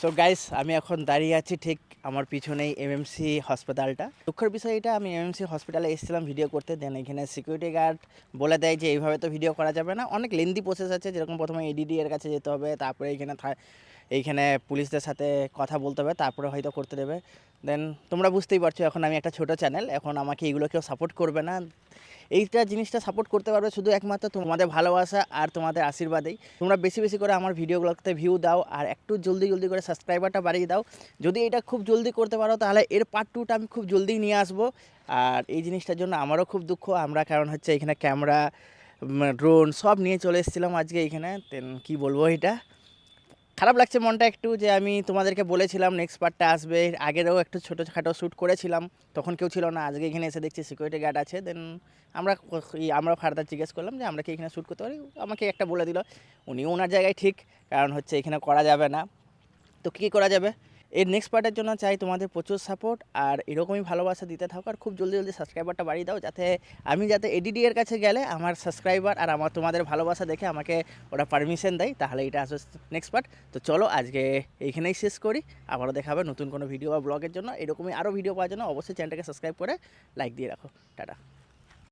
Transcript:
So guys আমি এখন দাঁড়িয়ে আছি ঠিক আমার পিছনেই এমএমসি হসপিটালটা দুঃখের বিষয় এটা আমি এমএমসি হসপিটালে এসেছিলাম ভিডিও করতে দেন এখানে সিকিউরিটি গার্ড বলে দেয় যে, এইভাবে তো ভিডিও করা যাবে না। অনেক লেন্দি প্রসেস আছে, যেরকম প্রথমে এডিডি এর কাছে যেতে হবে, তারপরে এখানে এইখানে পুলিশদের সাথে কথা বলতে হবে, তারপরে হয়তো করতে দেবে। দেন তোমরা বুঝতেই পারছ, এখন আমি একটা ছোট চ্যানেল এখন আমাকে এগুলো কেউ সাপোর্ট করবে না। এইটা জিনিসটা সাপোর্ট করতে পারবে শুধু একমাত্র তোমাদের ভালোবাসা আর তোমাদের আশীর্বাদেই। তোমরা বেশি বেশি করে আমার ভিডিওগুলোতে ভিউ দাও আর একটু জলদি জলদি করে সাবস্ক্রাইবারটা বাড়িয়ে দাও। যদি এটা খুব জলদি করতে পারো তাহলে এর পার্ট টুটা আমি খুব জলদি নিয়ে আসব। আর এই জিনিসটার জন্য আমারও খুব দুঃখ। আমরা কারণ হচ্ছে এখানে ক্যামেরা ড্রোন সব নিয়ে চলে এসেছিলাম আজকে এখানে। কী বলব এটা? খারাপ লাগছে মনটা একটু যে আমি তোমাদেরকে বলেছিলাম নেক্সট পার্টটা আসবে। আগেরও একটু ছোটোখাটো শ্যুট করেছিলাম, তখন কেউ ছিল না। আজকে এখানে এসে দেখছি সিকিউরিটি গার্ড আছে দেন আমরা আমরা ফার্দার জিজ্ঞেস করলাম যে আমরা কি এখানে শ্যুট করতে পারি? আমাকে একটা বলে দিল। উনি ওনার জায়গায় ঠিক, কারণ হচ্ছে এখানে করা যাবে না। তো কী করা যাবে? এর নেক্সট পার্টের জন্য চাই তোমাদের প্রচুর সাপোর্ট আর এরকমই ভালোবাসা দিতে থাকো, আর খুব জলদি জলদি সাবস্ক্রাইবারটা বাড়িয়ে দাও, যাতে আমি যাতে এডিডি এর কাছে গেলে আমার সাবস্ক্রাইবার আর আমার তোমাদের ভালোবাসা দেখে আমাকে ওরা পারমিশন দেয়, তাহলে এটা আসবে নেক্সট পার্ট তো চলো আজকে এইখানেই শেষ করি, আবারও দেখা হবে নতুন কোনো ভিডিও বা ব্লগের জন্য। এরকমই আরও ভিডিও পাওয়ার জন্য অবশ্যই চ্যানেলটাকে সাবস্ক্রাইব করে লাইক দিয়ে রাখো। টাটা।